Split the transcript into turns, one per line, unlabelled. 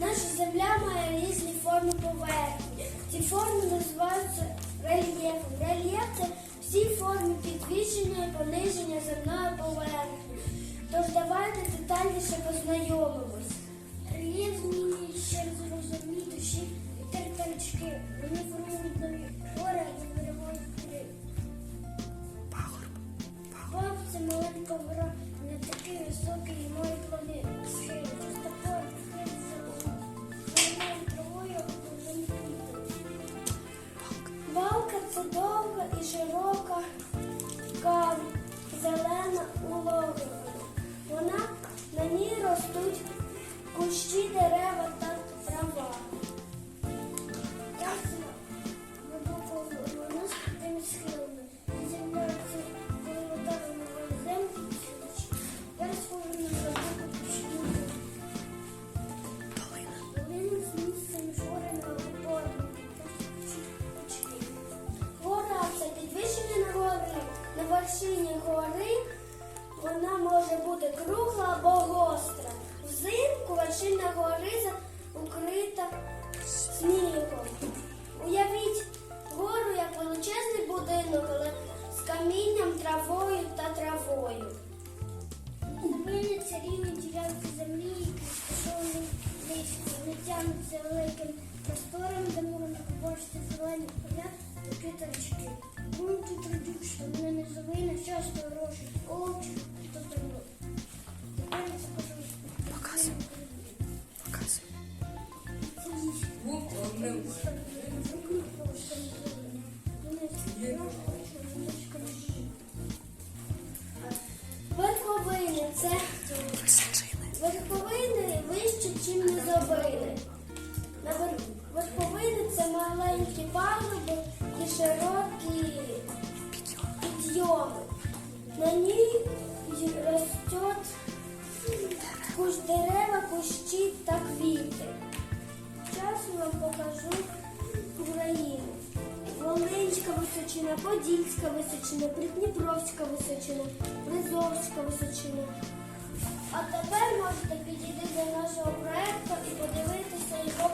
Наша земля має різні форми поверхні. Ці форми називаються рельєфом. Рельєф це всі форми підвищення і пониження земної поверхні. Тож давайте детальніше познайомимось. Рельєф змінює ще зрозуміти душі і територічки. Вони формують нові гори, і беремові кри. Пагорб. Пагорб це маленька гора, не такий високий і мої плани. Вершині гори вона може бути кругла або гостра. Взимку вершина гори укрита снігом. Уявіть гору як величезний будинок, але з камінням, травою та травою. Це рівні ділянки землі, які розташовані близько. Вони тягнуться великим простором, де можна побачити зелені поля та квіточки. Ґрунт тут родючий, вони низовина, часто рожуть овочі та траву. Тепер я скажу.
Показуй. Показуй.
Верховини це верховини вище, чим низовини. На верховини це маленькі пагорби і широкі ростуть куш дерева, кущі та квіти. Часом вам покажу Україну. Волинська височина, Подільська височина, Придніпровська височина, Призовська височина. А тепер можете підійти до нашого проекту і подивитися його.